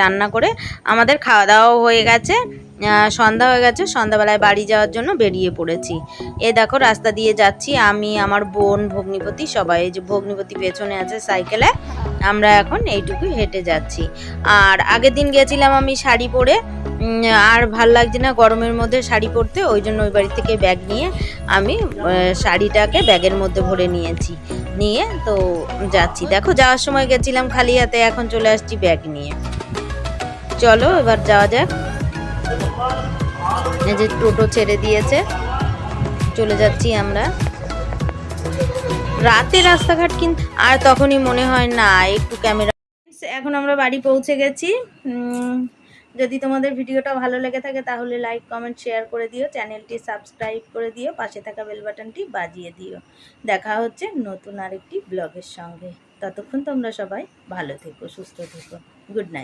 রান্না করে আমাদের খাওয়া দাওয়াও হয়ে গেছে। সন্ধ্যা হয়ে গেছে, সন্ধ্যাবেলায় বাড়ি যাওয়ার জন্য বেরিয়ে পড়েছি। এ দেখো, রাস্তা দিয়ে যাচ্ছি। আমি, আমার বোন, ভগ্নিপতি সবাই যে ভগ্নিপতি পেছনে আছে সাইকেলে, আমরা এখন এইটুকু হেঁটে যাচ্ছি। আর আগের দিন গেছিলাম আমি শাড়ি পরে। আর ভালো লাগছে না গরমের মধ্যে শাড়ি পরতে, ওই জন্য ওই বাড়ি থেকে ব্যাগ নিয়ে আমি শাড়িটাকে ব্যাগের মধ্যে ভরে নিয়েছি। নিয়ে তো যাচ্ছি। দেখো, যাওয়ার সময় গেছিলাম খালি হাতে, এখন চলে আসছি ব্যাগ নিয়ে। চলো, এবার যাওয়া যাক। এই যে টোটো ছেড়ে দিয়েছে। চলে যাচ্ছি আমরা। রাতে রাস্তাঘাট কিন্তু আর তখনই মনে হয় না, একটু ক্যামেরা এখন আমরা বাড়ি পৌঁছে গেছি। যদি তোমাদের ভিডিওটা ভালো লেগে থাকে তাহলে লাইক কমেন্ট শেয়ার করে দিও। চ্যানেলটি সাবস্ক্রাইব করে দিও। পাশে থাকা বেল বাটনটি বাজিয়ে দিও। দেখা হচ্ছে নতুন আরেকটি ব্লগের সঙ্গে। ততক্ষণ তোমরা সবাই ভালো থেকো, সুস্থ থেকো। Good night